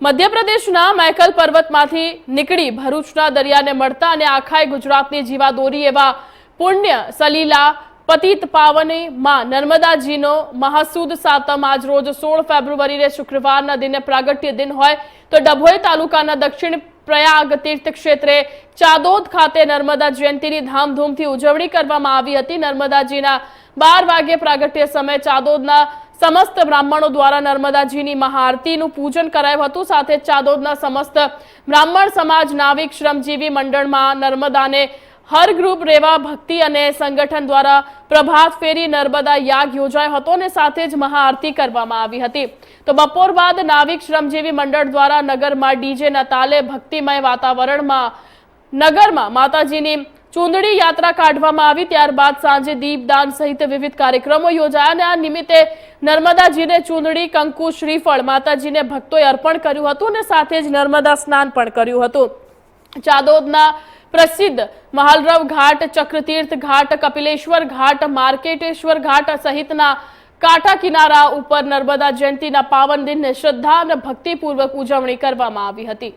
મધ્યપ્રદેશના માયકલ પર્વતમાંથી નીકળી ભરૂચના દરિયાને મળતા અને આખાય ગુજરાતની જીવાદોરી એવા પુણ્ય સલીલા પતિત પાવની માં નર્મદાજીનો મહાસુદ સાતમ આજ રોજ સોળ ફેબ્રુઆરીને શુક્રવારના દિને પ્રાગટ્ય દિન હોય તો ડભોઈ તાલુકાના દક્ષિણ પ્રયાગ તીર્થ ક્ષેત્રે ચાદોદ ખાતે નર્મદા જયંતિની ધામધૂમથી ઉજવણી કરવામાં આવી હતી. નર્મદાજીના બાર વાગે પ્રાગટ્ય સમયે ચાદોદના સમસ્ત બ્રાહ્મણો દ્વારા નર્મદાજીની મહાઆરતીનું પૂજન કરાયું હતું. સાથે ચાદોદના સમસ્ત બ્રાહ્મણ સમાજ, નાવિક, શ્રમજીવી મંડળમાં નર્મદાને હર ગ્રુપ રેવા, ભક્તિ અને સંગઠન દ્વારા પ્રભાત ફેરી નર્મદા યાગ યોજાયો હતો અને સાથે જ મહાઆરતી કરવામાં આવી હતી. તો બપોર બાદ નાવિક, શ્રમજીવી મંડળ દ્વારા નગરમાં ડીજેના તાલે ભક્તિમય વાતાવરણમાં, નગરમાં માતાજીની ચૂંદડી યાત્રા કાઢવામાં આવી. ત્યારબાદ સાંજે દીપદાન સહિત વિવિધ કાર્યક્રમો યોજાયા અને આ નિમિત્તે નર્મદાજીને ચૂંદડી, કંકુ, શ્રીફળ, માતાજીને ભક્તોએ અર્પણ કર્યું હતું અને સાથે જ નર્મદા સ્નાન પણ કર્યું હતું. ચાદોદના પ્રસિદ્ધ મહાલરવ ઘાટ, ચક્રતીર્થ ઘાટ, કપિલેશ્વર ઘાટ, માર્કેટેશ્વર ઘાટ સહિતના કાંઠા કિનારા ઉપર નર્મદા જયંતિના પાવન દિનને શ્રદ્ધા અને ભક્તિપૂર્વક ઉજવણી કરવામાં આવી હતી.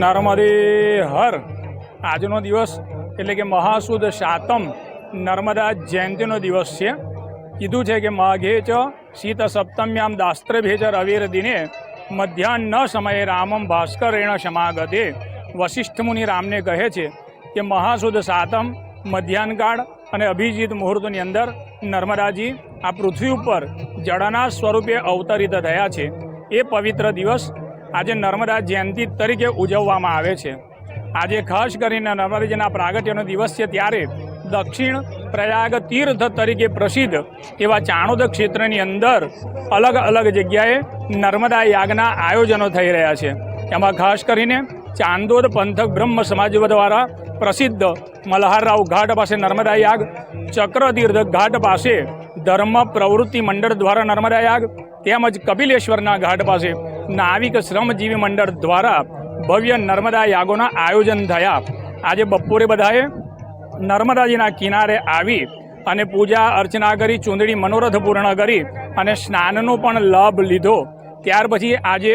નર્મદે હર. આજનો દિવસ એટલે કે મહાસુદ સાતમ નર્મદા જયંતિનો દિવસ છે. કીધું છે કે માઘે ચ શીત સપ્તમ્યામ દાસ્ત્રભેજ રવિર દિને મધ્યાહ્ન સમયે રામમ ભાસ્કરેણ સમાગતે વશિષ્ઠ મુનિ રામને કહે છે કે મહાસુદ સાતમ મધ્યાહનકાળ અને અભિજીત મુહૂર્તની અંદર નર્મદાજી આ પૃથ્વી ઉપર જળના સ્વરૂપે અવતરિત થયા છે. એ પવિત્ર દિવસ આજે નર્મદા જયંતિ તરીકે ઉજવવામાં આવે છે. આજે ખાસ કરીને નર્મદાજીના પ્રાગટ્યનો દિવસ છે ત્યારે દક્ષિણ પ્રયાગ તીર્થ તરીકે પ્રસિદ્ધ એવા ચાણોદ ક્ષેત્રની અંદર અલગ અલગ જગ્યાએ નર્મદા યાગના આયોજનો થઈ રહ્યા છે. એમાં ખાસ કરીને ચાંદોદ પંથક બ્રહ્મ સમાજ દ્વારા પ્રસિદ્ધ મલ્હારરાવ ઘાટ પાસે નર્મદા યાગ, ચક્રતીર્થ ઘાટ પાસે ધર્મ પ્રવૃત્તિ મંડળ દ્વારા નર્મદા યાગ, તેમજ કપિલેશ્વરના ઘાટ પાસે નાવિક શ્રમજીવી મંડળ દ્વારા ભવ્ય નર્મદા યાગોના આયોજન થયા. આજે બપોરે બધાએ નર્મદાજીના કિનારે આવી અને પૂજા અર્ચના કરી, ચૂંદડી મનોરથ પૂર્ણ કરી અને સ્નાનનો પણ લાભ લીધો. ત્યાર પછી આજે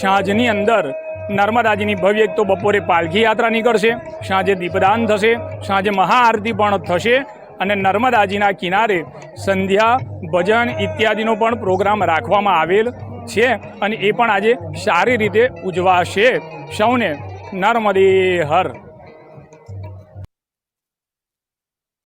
સાંજની અંદર નર્મદાજીની ભવ્ય એક તો બપોરે પાલખી યાત્રા નીકળશે, સાંજે દીપદાન થશે, સાંજે મહાઆરતી પણ થશે અને નર્મદાજીના કિનારે સંધ્યા, ભજન ઇત્યાદિનો પણ પ્રોગ્રામ રાખવામાં આવેલ છે અને એ પણ આજે સારી રીતે ઉજવાશે. સૌને નર્મદે હર.